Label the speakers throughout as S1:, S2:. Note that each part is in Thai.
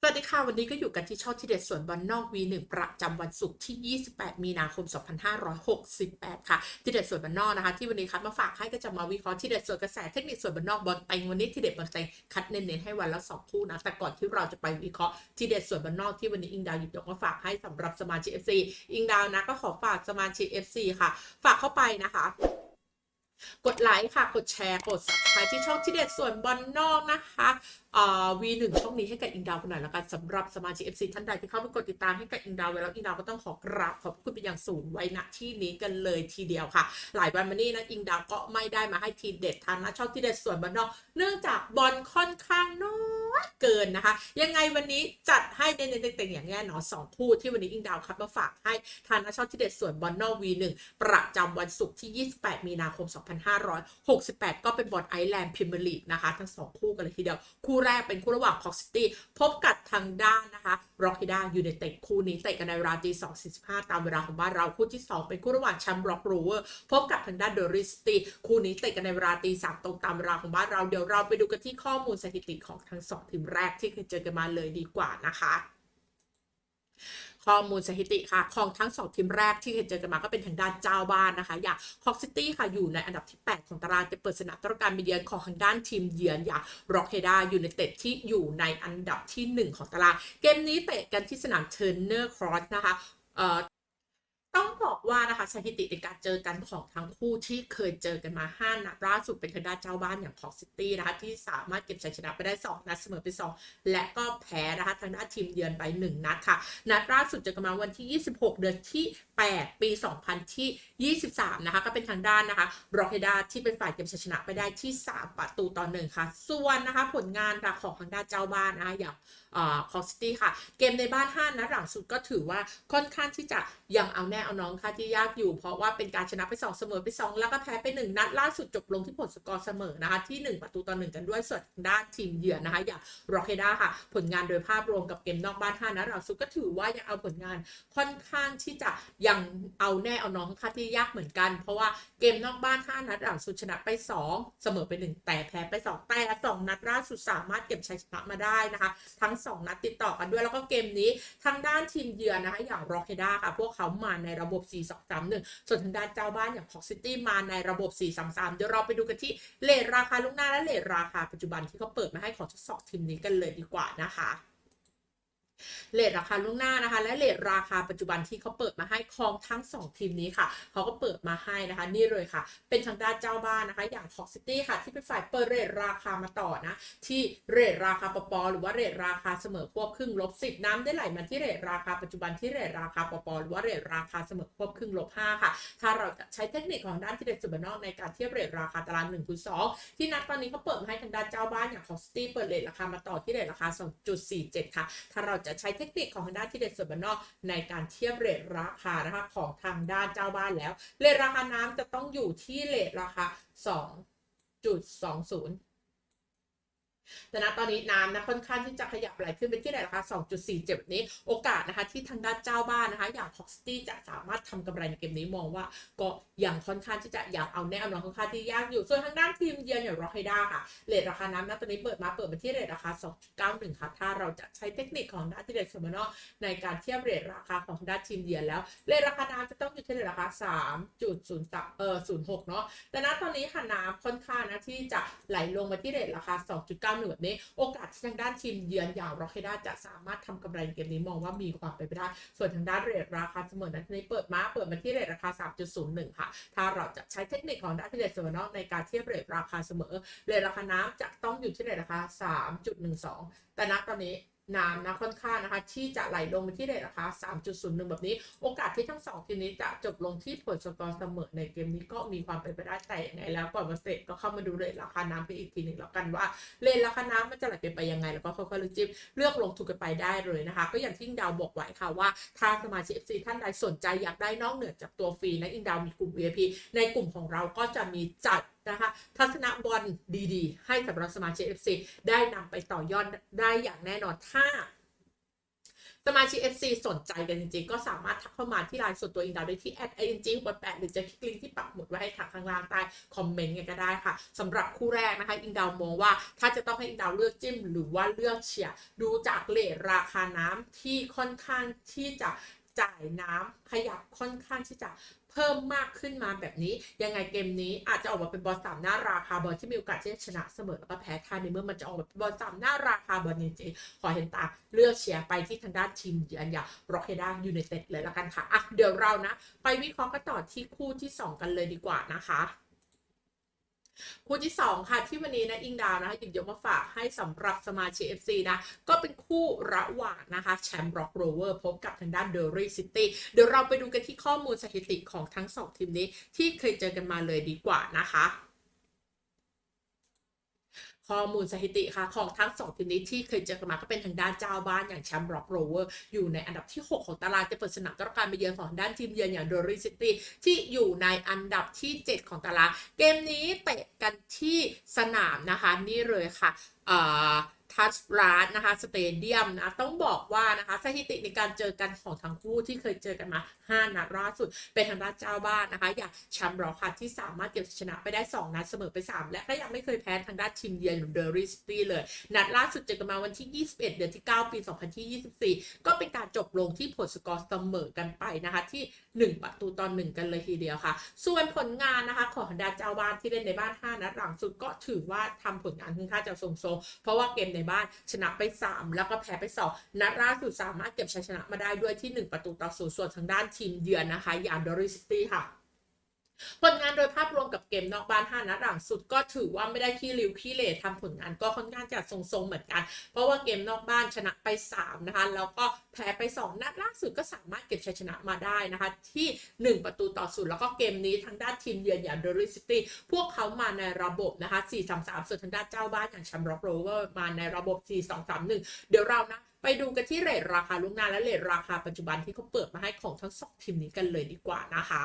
S1: สวัสดีค่ะ วันนี้ก็อยู่กันที่ช่องที่เด็ดส่วนบอลนอก V1 ประจำวันศุกร์ที่ 28 มีนาคม 2568 ค่ะที่เด็ดส่วนบอลนอกนะคะ ที่วันนี้คัดมาฝากให้ก็จะมาวิเคราะห์ที่เด็ดส่วนกระแสเทคนิคส่วนบอลนอกบอลเต็งวันนี้ที่เด็ดบอลเต็งคัดเน้นๆให้วันละสองคู่นะแต่ก่อนที่เราจะไปวิเคราะห์ที่เด็ดส่วนบอลนอกที่วันนี้อิงดาวหยิบยกมาฝากให้สำหรับสมาชิก FC อิงดาวนะก็ขอฝากสมาชิก FC ค่ะ ฝากเข้าไปนะคะ กดไลค์ค่ะ กดแชร์กด subscribe ที่ช่องที่เด็ดส่วนบอลนอกนะคะเอ่อ V1 ช่องนี้ให้กับอิงดาวกันหน่อยแล้วกันสำหรับสมาชิก FC ท่านใดที่เข้าไปกดติดตามให้กับอิงดาวไว้แล้วอิงดาวก็ต้องขอกราบขอบคุณเป็นอย่างสูงไว้ณที่นี้กันเลยทีเดียวค่ะ หลายวันมานี้นะอิงดาวก็ไม่ได้มาให้ทีเด็ดทางนะช่องที่เด็ดส่วนบอลนอกเนื่องจากบอลค่อนข้างน้อยเกินนะคะ ยังไงวันนี้จัดให้เน้นๆเต็งๆอย่างแน่นอนสองคู่ที่วันนี้อิงดาวคัดมาฝากให้ทางนะช่องที่เด็ดส่วนบอลนอก V1 ประจำวันศุกร์ที่ 28 มีนาคม2 2568 ก็เป็นบอลไอแลนด์พรีเมียร์ลีกนะคะ ทั้งสองคู่กันเลยทีเดียว คู่แรกเป็นคู่ระหว่างคอกซิตี้พบกับทางด้านนะคะร็อกฮิด้ายูไนเต็ดคู่นี้เตะกันในเวลาตี2.45 ตามเวลาของบ้านเราคู่ที่ 2 เป็นคู่ระหว่างแชมป์ร็อกโรเวอร์พบกับทางด้านเดอริสตี้คู่นี้เตะกันในเวลาตี3ตรงตามเวลาของบ้านเราเดี๋ยวเราไปดูกันที่ข้อมูลสถิติของทั้งสองทีมแรกที่เคยเจอกันมาเลยดีกว่านะคะ ข้อมูลสถิติค่ะ ของทั้งสองทีมแรกที่เห็นเจอกันมาก็เป็นทางด้านเจ้าบ้านนะคะ อย่างคอกซิตี้ค่ะอยู่ในอันดับที่ 8 ของตารางจะเปิดสนามตระการไปเยือนของทางด้านทีมเยือนอย่างร็อกเฮดายูไนเต็ดที่อยู่ในอันดับที่ 1 ของตาราง เกมนี้เตะกันที่สนามเทอร์เนอร์ครอสนะคะอ่อ ต้องบอกว่านะคะสถิติในการเจอกันของทั้งคู่ที่เคยเจอกันมา 5 นัดล่าสุดเป็นทางด้านเจ้าบ้านอย่างคอกซิตี้นะคะที่สามารถเก็บชัยชนะไปได้ 2 นัดเสมอไป 2 และก็แพ้นะคะทางด้านทีมเยือนไป 1 นัดค่ะ นัดล่าสุดเจอกันมาวันที่ 26 เดือนที่ 8 ปี 2000 ที่ 23 นะคะก็เป็นทางด้านนะคะบรอกเฮดาที่เป็นฝ่ายเก็บชัยชนะไปได้ที่ 3 ประตูต่อหนึ่งค่ะ ส่วนนะคะผลงานของทางด้านเจ้าบ้านนะคะอย่างคอสตี้ค่ะ เกมในบ้าน 5 นัดหลังสุดก็ถือว่าค่อนข้างที่จะยังเอาแน่เอาน้องค่ะที่ยากอยู่ เพราะว่าเป็นการชนะไป 2 เสมอไป 2 แล้วก็แพ้ไป 1 นัดล่าสุดจบลงที่ผลสกอร์เสมอนะคะที่ 1 ประตูต่อหนึ่งกันด้วยส่วนด้านทีมเยือนนะคะอย่างบรเฮดาค่ะ ผลงานโดยภาพรวมกับเกมนอกบ้าน5นัดหลังสุดก็ถือว่ายังเอาผลงานค่อนข้างที่จะยังเอาแน่เอาน้องค่ะที่ยากเหมือนกัน เพราะว่าเกมนอกบ้าน5นัดหลังสุดชนะไป 2 เสมอไป 1 แต่แพ้ไป 2 แต่2นัดล่าสุดสามารถเก็บชัยชนะมาได้นะคะ ทั้ง 2 นัดติดต่อกันด้วยแล้วก็เกมนี้ทางด้านทีมเยือนนะคะอย่างโรเฮดาค่ะพวกเขามาในในระบบ 4-2-3-1 ส่วนทางด้านเจ้าบ้านอย่างพอกซิตี้มาในระบบ 4-3-3 เดี๋ยวเราไปดูกันที่เลทราคาลุกหน้าและเลทราคาปัจจุบันที่เขาเปิดมาให้ของทดสอบทีมนี้กันเลยดีกว่านะคะ เลทราคาล่วงหน้านะคะ และเลทราคาปัจจุบันที่เขาเปิดมาให้ของทั้ง 2 ทีมนี้ค่ะเขาก็เปิดมาให้นะคะ นี่เลยค่ะ เป็นทางด้านเจ้าบ้านนะคะ อย่างท็อกซิตี้ค่ะ ที่เป็นฝ่ายเปิดเรทราคามาต่อนะ ที่เรทราคาปปหรือว่าเรทราคาเสมอควบครึ่งลบสิบน้ำได้ไหลมาที่เรทราคาปัจจุบันที่เรทราคาปปหรือว่าเรทราคาเสมอควบครึ่งลบห้าค่ะ ถ้าเราจะใช้เทคนิคของด้านที่เด็ดสุดบนนอกในการเทียบเรทราคาตาราง1คูณ2ที่นัดตอนนี้เขาเปิดมาให้ทางด้านเจ้าบ้านอย่างท็อกซิตี้เปิดเรทราคามาต่อที่เรทราคา 2.47 ค่ะ ถ้าเราจะใช้เทคนิคของทางด้านที่เด็ดส่วนบานนอกในการเทียบเรทราคานะคะของทางด้านเจ้าบ้านแล้ว เรทราคาน้ำจะต้องอยู่ที่เรทราคา2.20 แต่ณตอนนี้น้ำนะค่อนข้างที่จะขยับไหลขึ้นไปที่ไหนราคา2.47 นี้ โอกาสนะคะที่ทางด้านเจ้าบ้านนะคะ อย่าง c o x t y จะสามารถทำกำไรในเกมนี้มองว่า ก็ยังค่อนข้างที่จะอยากเอาแน่เอานอนค่อนข้างที่ยากอยู่ ส่วนทางด้านทีมเยือนอย่างร็อกไฮด้าค่ะเรทราคาน้ำนะตอนนี้เปิดมาเปิดมาที่เรทราคา 2.91 ค่ะ ถ้าเราจะใช้เทคนิคของด้านที่เด็ดสมนอในการเทียบเรทราคาของด้านทีมเยือนแล้วเรทราคาน้ำจะต้องอยู่ที่เรทราคา 3.03เออ06 เนาะแต่ณตอนนี้ค่ะน้ำค่อนข้างนะที่จะไหลลงมาที่เรทราคา 2.91แบบนี้ โอกาสที่ทางด้านชิมเยือนยาวร็อกเฮด้าจะสามารถทำกำไรเกมนี้มองว่ามีความเป็นไปได้ ส่วนทางด้านเรทราคาเสมอนั้นนี้เปิดมาเปิดมาที่เรทราคา 3.01 ค่ะ ถ้าเราจะใช้เทคนิคของด้านที่เรทเสมอนอกในการเทียบเรทราคาเสมอ เรทราคาน้ำจะต้องอยู่ที่เรทราคา 3.12 แต่ณตอนนี้ น้ำนะค่อนข้างนะคะที่จะไหลลงไปที่เรทราคา 3.01 แบบนี้ โอกาสที่ทั้งสองทีมนี้จะจบลงที่ผลสกอร์เสมอในเกมนี้ก็มีความเป็นไปได้แต่ยังไงแล้วก่อนมาเสร็จก็เข้ามาดูเรทราคาน้ำไปอีกทีหนึ่งแล้วกันว่าเรทราคาน้ำมันจะไหลไปยังไง แล้วก็ค่อยๆเลือกจิ้มเลือกลงทุนกันไปได้เลยนะคะ ก็อย่างที่อิงดาวบอกไว้ค่ะว่าถ้าสมาชิก FC ท่านใดสนใจอยากได้นอกเหนือจากตัวฟรีนะอิงดาวมีกลุ่ม VIP ในกลุ่มของเราก็จะมีจัด นะคะทัศนบอลดีๆ ให้สำหรับสมาชิก FC ได้นำไปต่อยอดได้อย่างแน่นอนถ้าสมาชิก FC สนใจกันจริงๆ ก็สามารถทักเข้ามาที่ไลน์ส่วนตัวอิงดาวได้ที่ @ing บนแปดหรือจะคลิกลิงก์ที่ปักหมุดไว้ให้ทางข้างล่างใต้คอมเมนต์กันก็ได้ค่ะสำหรับคู่แรกนะคะ อิงดาวมองว่าถ้าจะต้องให้อิงดาวเลือกจิ้ม หรือว่าเลือกเชียดูจากเลทราคาน้ำที่ค่อนข้างที่จะจ่ายน้ำขยับค่อนข้างที่จะ เพิ่มมากขึ้นมาแบบนี้ ยังไงเกมนี้อาจจะออกมาเป็นบอลสามหน้าราคาบอลที่มีโอกาสที่จะชนะเสมอแล้วก็แพ้ท่าในเมื่อมันจะออกมาเป็นบอลสามหน้าราคาบอลจริงๆขอเห็นตาเลือกเชียร์ไปที่ทางด้านทีมเยือนอย่างร็อกเฮด้ายูไนเต็ดเลยละกันค่ะอะเดี๋ยวเรานะ ไปวิเคราะห์กันต่อที่คู่ที่ 2 กันเลยดีกว่านะคะ คู่ที่ 2 ค่ะที่วันนี้นะอิงดาวนะคะหยิบยกมาฝากให้สำหรับสมาชิก FC นะก็เป็นคู่ระหว่างนะคะแชมป์ร็อกโรเวอร์พบกับทางด้านเดอรี่ซิตี้เดี๋ยวเราไปดูกันที่ข้อมูลสถิติของทั้งสองทีมนี้ที่เคยเจอกันมาเลยดีกว่านะคะ ข้อมูลสถิติค่ะของทั้งสองทีมนี้ที่เคยเจอกันมาก็เป็นทางด้านเจ้าบ้านอย่างแชมป์ร็อกโรเวอร์อยู่ในอันดับที่ 6 ของตารางจะเปิดสนามต้อนรับการมาเยือนของด้านทีมเยือนอย่างโดอรี่ซิตี้ที่อยู่ในอันดับที่ 7 ของตารางเกมนี้เตะกันที่สนามนะคะนี่เลยค่ะอ่า ทัชร้านนะคะสเตเดียมนะต้องบอกว่านะคะสถิติในการเจอกันของทั้งคู่ที่เคยเจอกันมา 5 นัดล่าสุด เป็นทางด้านเจ้าบ้านนะคะอย่างแชมป์รอค่ะที่สามารถเก็บชนะไปได้ 2 นัดเสมอไป 3 และก็ยังไม่เคยแพ้ทางด้านทีมเยือนหรือเดอริสตี้เลย นัดล่าสุดเจอกันมาวันที่ 21 เดือนที่ 9 ปี 2024 ก็เป็นการจบลงที่ผลสกอร์เสมอกันไปนะคะที่ 1 ประตูต่อ1กันเลยทีเดียวค่ะ ส่วนผลงานนะคะของทางด้านเจ้าบ้านที่เล่นในบ้าน 5 นัดหลังสุดก็ถือว่าทำผลงานค่อนข้างจะทรงๆเพราะว่าเกมในบ้าน ชนะไป 3 แล้วก็แพ้ไป 2 นัดล่าสุดสามารถเก็บชัยชนะมาได้ด้วยที่ 1 ประตูต่อศูนย์ส่วนทางด้านทีมเยือนนะคะ อย่างดอริสตี้ค่ะ ผลงานโดยภาพรวมกับเกมนอกบ้าน5นัดหลังสุดก็ถือว่าไม่ได้ขี้ริ้วขี้เหร่ทำผลงานก็ค่อนข้างจะทรงๆเหมือนกัน เพราะว่าเกมนอกบ้านชนะไป 3 นะคะ แล้วก็แพ้ไป 2 นัดล่าสุดก็สามารถเก็บชัยชนะมาได้นะคะ ที่ 1 ประตูต่อศูนย์แล้วก็เกมนี้ทางด้านทีมเยือนอย่างเดอริซิตี้พวกเขามาในระบบนะคะ4-3-3ส่วนทางด้านเจ้าบ้านอย่างแชมป์ร็อกโรเวอร์มาในระบบ4-2-3-1 เดี๋ยวเรานะไปดูกันที่เรทราคาล่วงหน้าและเรทราคาปัจจุบันที่เขาเปิดมาให้ของทั้งสองทีมนี้กันเลยดีกว่านะคะ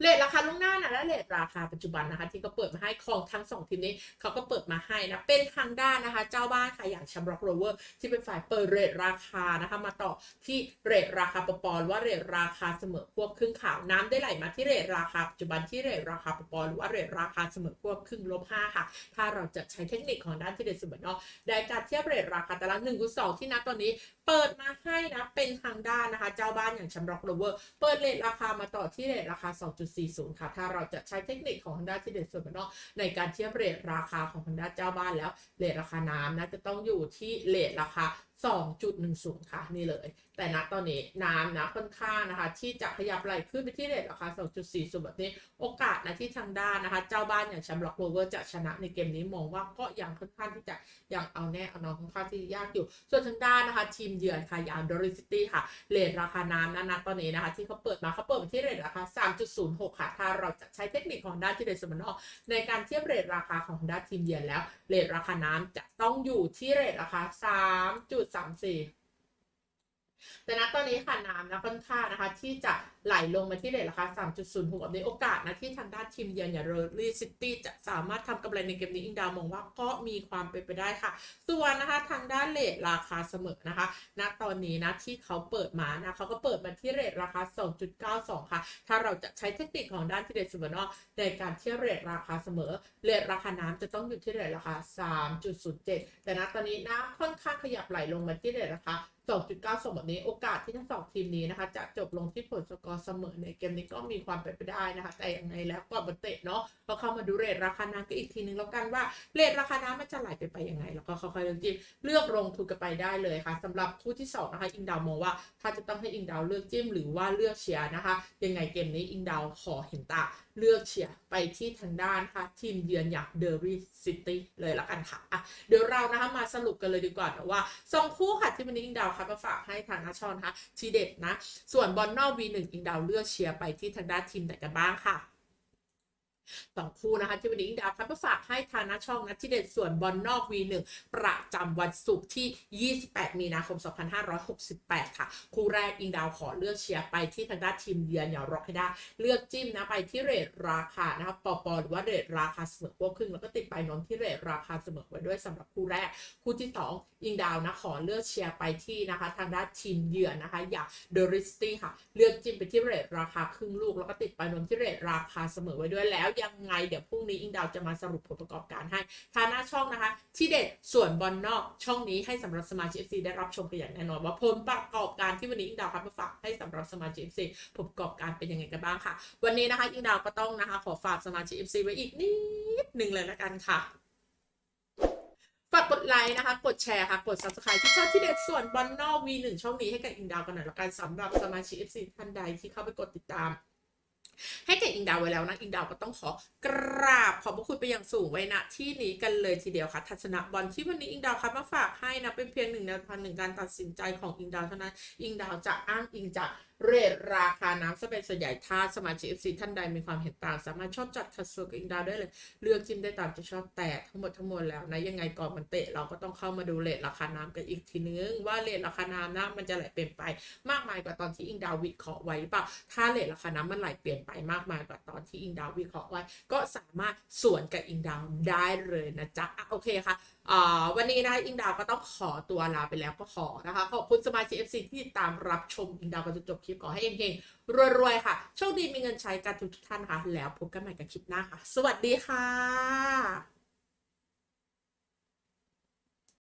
S1: เลทราคาล่วงหน้านะและเลทราคาปัจจุบันนะคะ ที่เขาเปิดมาให้ของทั้งสองทีมนี้เขาก็เปิดมาให้นะ เป็นทางด้านนะคะ เจ้าบ้านค่ะอย่างแชมร็อกโรเวอร์ที่เป็นฝ่ายเปิดเรทราคานะคะมาต่อที่เรทราคาปปอหรือว่าเรทราคาเสมอพวกครึ่งขาวน้ำได้ไหลมาที่เรทราคาปัจจุบันที่เรทราคาปปอหรือว่าเรทราคาเสมอพวกครึ่งลบห้าค่ะ ถ้าเราจะใช้เทคนิคของด้านที่เด็ดเสมอนอกในการเทียบเรทราคาตารางหนึ่งคูณสองที่นัดตอนนี้เปิดมาให้นะเป็นทางด้านนะคะ เจ้าบ้านอย่างแชมร็อกโรเวอร์เปิดเรทราคามาต่อที่เรทราคา2.40 ค่ะ ถ้าเราจะใช้เทคนิคของ Honda ที่เด็ดส่วนนอกในการเทียบเรทราคาของ Honda เจ้าบ้านแล้วเรทราคาน้ำนะจะต้องอยู่ที่เรทราคา2.10 ค่ะ นี่เลย แต่ณตอนนี้น้ำนะค่อนข้างนะคะ ที่จะขยับไหลขึ้นไปที่เรทราคา 2.40 แบบนี้ โอกาสนะที่ทางด้านนะคะ เจ้าบ้านอย่างแชมป์ล็อกโรเวอร์จะชนะในเกมนี้มองว่าก็ยังค่อนข้างที่จะยังเอาแน่เอานอนค่อนข้างที่ยากอยู่ ส่วนทางด้านนะคะ ทีมเยือนค่ะอย่างดอริซิตี้ค่ะเรทราคาน้ำนะณตอนนี้นะคะ ที่เขาเปิดมาเขาเปิดมาที่เรทราคา 3.06 ค่ะ ถ้าเราจะใช้เทคนิคของด้านที่เดสมนอในการเทียบเรทราคาของด้านทีมเยือนแล้วเรทราคาน้ำจะต้องอยู่ที่เรทราคาดสามสี่ แต่ณตอนนี้ค่ะน้ำนะค่อนข้างนะคะ ที่จะไหลลงมาที่เรทราคา 3.06แบบนี้โอกาสนะที่ทางด้านทีมเยือนอย่างเรอรี่ซิตี้จะสามารถทำกำไรในเกมนี้อิงดาวมองว่าก็มีความเป็นไปได้ค่ะ ส่วนนะคะทางด้านเรทราคาเสมอนะคะณตอนนี้นะที่เขาเปิดมานะเขาก็เปิดมาที่เรทราคา 2.92 ค่ะ ถ้าเราจะใช้เทคนิคของด้านทีเดสเมอนอในการเทียบเรทราคาเสมอเรทราคาน้ำจะต้องอยู่ที่เรทราคา 3.07 แต่ณตอนนี้น้ำค่อนข้างขยับไหลลงมาที่เรทราคา 2.92แบบนี้โอกาสที่ทั้งสองทีมนี้นะคะ จะจบลงที่ผลสกอร์เสมอในเกมนี้ก็มีความเป็นไปได้นะคะ แต่ยังไงแล้วก่อนมาเตะเนาะก็เข้ามาดูเรทราคาน้ำกันอีกทีนึงแล้วกันว่าเรทราคาน้ำมันจะไหลไปไปยังไง แล้วก็ค่อยๆเลือกจิ้มเลือกลงทุนกันไปได้เลยค่ะสำหรับคู่ที่สองนะคะอิงดาวมองว่าถ้าจะต้องให้อิงดาวเลือกจิ้มหรือว่าเลือกเชียร์นะคะ ยังไงเกมนี้อิงดาวขอเห็นตาเลือกเชียร์ไปที่ทางด้านค่ะทีมเยือนอย่างเดอร์รี่ซิตี้เลยละกันค่ะอะเดี๋ยวเรานะคะมาสรุปกันเลยดีกว่านะว่าสองคู่ค่ะที่วันนี้อิงดาวค่ะมาฝากให้ทางนาชอนนะคะทีเด็ดนะ ส่วนบอลนอก V1 อิงดาวเลือกเชียร์ไปที่ทางด้านทีมไหนกันบ้างค่ะ สองคู่นะคะที่วันนี้อิงดาวครับมาฝากให้ทางหน้าช่องนะที่เด็ดส่วนบอลนอก V1 ประจำวันศุกร์ที่ 28 มีนาคม 2568 ค่ะ คู่แรกอิงดาวขอเลือกเชียร์ไปที่ทางด้านทีมเยือนอย่างร็อกให้ได้เลือกจิ้มนะไปที่เรทราคานะครับปอปอหรือว่าเรทราคาเสมอพวกครึ่งแล้วก็ติดไปนนที่เรทราคาเสมอไว้ด้วยสำหรับคู่แรก คู่ที่ 2 อิงดาวนะขอเลือกเชียร์ไปที่นะคะทางด้านทีมเยือนนะคะอย่างเดริสตี้ค่ะ เลือกจิ้มไปที่เรทราคาครึ่งลูกแล้วก็ติดไปนนที่เรทราคาเสมอไว้ด้วยแล้วยังไง เดี๋ยวพรุ่งนี้อิงดาวจะมาสรุปผลประกอบการให้ทางหน้าช่องนะคะ ที่เด็ดส่วนบอลนอกช่องนี้ให้สำหรับสมาชิก FC ได้รับชมกันอย่างแน่นอน ว่าผลประกอบการที่วันนี้อิงดาวครับมาฝากให้สำหรับสมาชิก FC ผลประกอบการเป็นยังไงกันบ้างค่ะ วันนี้นะคะอิงดาวก็ต้องนะคะ ขอฝากสมาชิก FC ไว้อีกนิดหนึ่งเลยละกันค่ะฝากกดไลค์นะคะ กดแชร์ค่ะ กด subscribe ที่ช่องที่เด็ดส่วนบอลนอก V1 ช่องนี้ให้กับอิงดาวกันหน่อยละกันสำหรับสมาชิก FC ท่านใดที่เข้าไปกดติดตาม ให้กับอิงดาวไว้แล้วนะอิงดาวก็ต้องขอกราบขอบพระคุณไปอย่างสูงไว้ณที่นี้กันเลยทีเดียวค่ะ ทัศนะบอลที่วันนี้อิงดาวคัดมาฝากให้นะเป็นเพียงหนึ่งแนวทางหนึ่งการตัดสินใจของอิงดาวเท่านั้น อิงดาวจะอ้างอิงจากเรทราคาน้ำสเปนส่วนใหญ่ถ้าสมาชิก FC ท่านใดมีความเห็นต่าง สามารถชอบจัดคัดส่วนกับอิงดาวได้เลย เลือกจิ้มได้ตามจะชอบแต่ทั้งหมดทั้งมวลแล้วนะยังไงก่อนมันเตะเราก็ต้องเข้ามาดูเรทราคาน้ำกันอีกทีนึง ว่าเรทราคาน้ำนะมันจะไหลเปลี่ยนไปมากมายกว่าตอนที่อิงดาววิเคราะห์ไว้หรือเปล่าถ้าเรทราคาน้ำมันไหลเปลี่ยนไปมากมายกว่าตอนที่อิงดาววิเคราะห์ไว้ ก็สามารถสวนกับอิงดาวได้เลยนะจ๊ะโอเคค่ะอ่าวันนี้นะคะอิงดาวก็ต้องขอตัวลาไปแล้วก็ขอนะคะขอบคุณสมาชิก FC ที่ติดตามรับชมอิงดาวกันจนจบคลิปขอให้เฮงๆรวยๆค่ะ โชคดีมีเงินใช้กันทุกท่านค่ะ แล้วพบกันใหม่กับคลิปหน้าค่ะ สวัสดีค่ะ